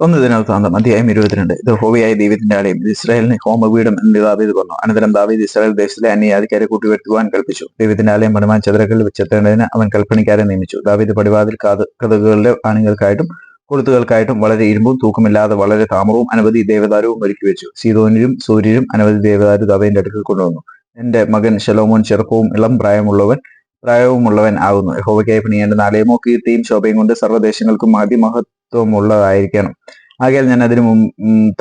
ഒന്ന് ഇതിനകത്താന്തം അധ്യായം ഇരുപത്തിരണ്ട്. ഇത് ഹോവിയായ ദൈവത്തിന്റെ ആലയം. ഇസ്രായേലിന് ഹോമപീഠം എന്ന് ദാവീദ് പറഞ്ഞു. അനന്തരം ദാവീദ് ഇസ്രായേൽ ദേശത്തിലെ അന്യാധികാരെ കൂട്ടിവരുത്തുവാൻ കൽപ്പിച്ചു. ദൈവത്തിന്റെ ആലയം പണിമാൻ ചതുരകളിൽ വെച്ചെത്തേണ്ടതിന് അവൻ കൽപ്പണിക്കാരെ നിയമിച്ചു. ദാവീദ് പടിവാതിൽ കഥകളുടെ ആണുങ്ങൾക്കായിട്ടും കൊളുത്തുകൾക്കായിട്ടും വളരെ ഇരുമ്പും തൂക്കമില്ലാതെ വളരെ താമരവും അനവധി ദേവദാരവും ഒരുക്കി വെച്ചു. സീതോനിലും സൂര്യനും അനവധി ദേവദാരു ദാവീന്റെ അടുക്കൽ കൊണ്ടുവന്നു. എന്റെ മകൻ ശലോമോൻ ചെറുപ്പവും ഇളം പ്രായമുള്ളവൻ പ്രായവുമുള്ളവൻ ആകുന്നു. യഹോവയ്ക്കായി പണിയേണ്ട നാലയമോ കീർത്തിയും ശോഭയും കൊണ്ട് സർവദേശങ്ങൾക്കും അതിമഹത്വമുള്ളതായിരിക്കണം ആകയാൽ ഞാൻ അതിന്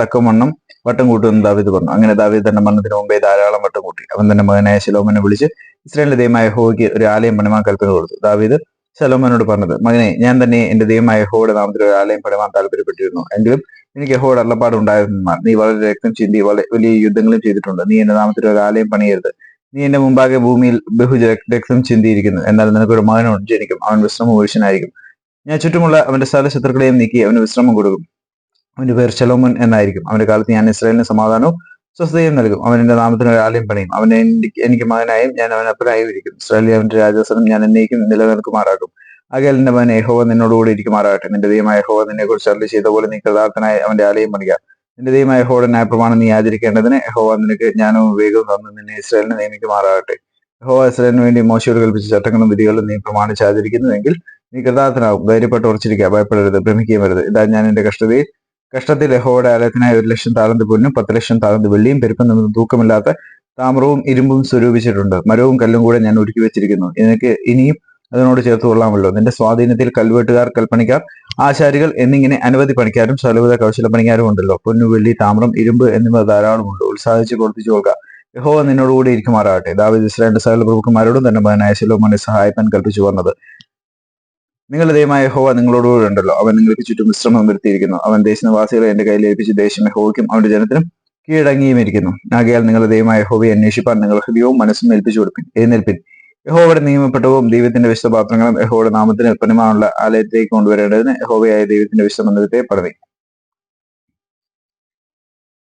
തക്കവണ്ണം വട്ടം കൂട്ടുമെന്ന് ദാവീദ് പറഞ്ഞു. അങ്ങനെ ദാവീദ് തന്റെ മരണത്തിന് മുമ്പേ ധാരാളം വട്ടം കൂട്ടി. അവൻ തന്റെ മകനായ ശലോമനെ വിളിച്ച് ഇസ്രായേലിന്റെ ദൈവമായ യഹോവയ്ക്ക് ഒരു ആലയം പണിമാൻ കൽപ്പന കൊടുത്തു. ദാവീദ് ശലോമനോട് പറഞ്ഞത് മകനെ ഞാൻ തന്നെ എന്റെ ദൈവമായ യഹോയുടെ നാമത്തിൽ ഒരു ആലയം പണിമാൻ താല്പര്യപ്പെട്ടിരുന്നു. എങ്കിലും എനിക്ക് യഹോയുടെ അള്ളപ്പാട് ഉണ്ടായിരുന്നാൽ നീ വളരെ രക്തം ചിന്തി വലിയ യുദ്ധങ്ങളും ചെയ്തിട്ടുണ്ട്. നീ എന്റെ നാമത്തിൽ ഒരു ആലയം പണിയരുത്. നീ എന്റെ മുമ്പാകെ ഭൂമിയിൽ ബഹു രക്തം ചിന്തിയിരിക്കുന്നു. എന്നാൽ നിനക്കൊരു മകനോട് ജനിക്കും. അവൻ വിശ്രമ പുരുഷനായിരിക്കും. ഞാൻ ചുറ്റുമുള്ള അവന്റെ സകല ശത്രുക്കളെയും നീക്കി അവന് വിശ്രമം കൊടുക്കും. അവന്റെ പേർ ശലോമൻ എന്നായിരിക്കും. അവന്റെ കാലത്ത് ഞാൻ ഇസ്രായേലിന് സമാധാനവും സ്വസ്ഥതയും നൽകും. അവൻ എന്റെ നാമത്തിന് ഒരു ആലയം പണിയും. അവനെ എനിക്ക് മകനായും ഞാൻ അവൻ അപ്പനായും ഇരിക്കും. ഇസ്രായേലിൽ അവന്റെ രാജാസനം ഞാൻ എന്നേക്കും നിലനിൽക്കുമാറാക്കും അകൽ എന്റെ മകൻ യഹോവ നിന്നോടുകൂടി ഇരിക്കുമാറാകട്ടെ. നിന്റെ ദൈവമായ യഹോവ നിന്നെ കുറിച്ച് അറിയി ചെയ്ത പോലെ നീ കൃതാർത്ഥനായി അവന്റെ ആലയം പണിക നിന്റെ ദൈവമായ യഹോയുടെ ന്യായപ്രമാണം നീ ആചരിക്കേണ്ടതിന് യഹോവ നിനക്ക് ജ്ഞാനവും വിവേകവും തന്നു നിന്നെ ഇസ്രായേലിനെ നിയമിക്കുമാറാകട്ടെ. യഹോവ ഇസ്രായേലിന് വേണ്ടി മോശയോട് കൽപ്പിച്ച ചട്ടങ്ങളും വിധികളും നീ പ്രമാണിച്ച് ആചരിക്കുന്നുവെങ്കിൽ നീ കൃതാർത്ഥനാവും ധൈര്യപ്പെട്ട് ഉറച്ചിരിക്കുക. ഭയപ്പെടരുത്. ഭ്രമിക്കുകയും വരുത് ഇതാ ഞാൻ എന്റെ കഷ്ടതയിൽ. കഷ്ടത്തിൽ ലഹോയുടെ ആലയത്തിനായി ഒരു ലക്ഷം താളന്ത് പൊന്നും പത്ത് ലക്ഷം താളന്ത് വെള്ളിയും പെരുപ്പം നിന്ന് തൂക്കമില്ലാത്ത താമ്രവും ഇരുമ്പും സ്വരൂപിച്ചിട്ടുണ്ട്. മരവും കല്ലും കൂടെ ഞാൻ ഒരുക്കി വെച്ചിരിക്കുന്നു. എനിക്ക് ഇനിയും അതിനോട് ചേർത്ത് കൊള്ളാമല്ലോ. നിന്റെ സ്വാധീനത്തിൽ കൽവെട്ടുകാർ കൽപ്പണിക്കാർ ആശാരികൾ എന്നിങ്ങനെ അനവധി പണിക്കാരും സകലവിധ കൗശല പണിക്കാരും ഉണ്ടല്ലോ. പൊന്നു വെള്ളി താമ്രം ഇരുമ്പ് എന്നിവ ധാരാളമുണ്ട് ഉത്സാഹിച്ച് പ്രവർത്തിച്ചു കൊള്ളുക. യഹോവ നിന്നോടുകൂടി ഇരിക്കുമാറാകട്ടെ. ദാവിദ് ഇസ്രായേലിന്റെ സകല പ്രഭുക്കന്മാരോടും തന്നെ മകനായ ശിലോമോനെ സഹായിപ്പാൻ കൽപ്പിച്ചു വന്നത്. നിങ്ങളുടെ ദൈവമായ യഹോവ നിങ്ങളോടുകൂടി ഉണ്ടല്ലോ. അവൻ നിങ്ങൾക്ക് ചുറ്റും വിശ്രമം വരുത്തിയിരിക്കുന്നു. അവൻ ദേശനിവാസികളെ എന്റെ കയ്യിൽ ഏൽപ്പിച്ച് ദേശം ഹോവയ്ക്കും അവന്റെ ജനത്തിനും കീഴടങ്ങിയും ഇരിക്കുന്നു ആകയാൽ നിങ്ങളുടെ ദൈവമായ ഹോവയെ അന്വേഷിപ്പാൻ നിങ്ങൾ ഹൃദയവും മനസ്സും ഏൽപ്പിച്ചു കൊടുപ്പിൻ എഴുന്നേൽപ്പിൻ. യഹോവയുടെ നിയമപ്പെട്ടവും ദൈവത്തിന്റെ വിശ്വപാത്രങ്ങളും യഹോയുടെ നാമത്തിന് ഉൽപ്പന്നമാണുള്ള ആലയത്തിലേക്ക് കൊണ്ടുവരേണ്ടതിന് യഹോവയായ ദൈവത്തിന്റെ വിശ്വമന്ദിരത്തെ പടവി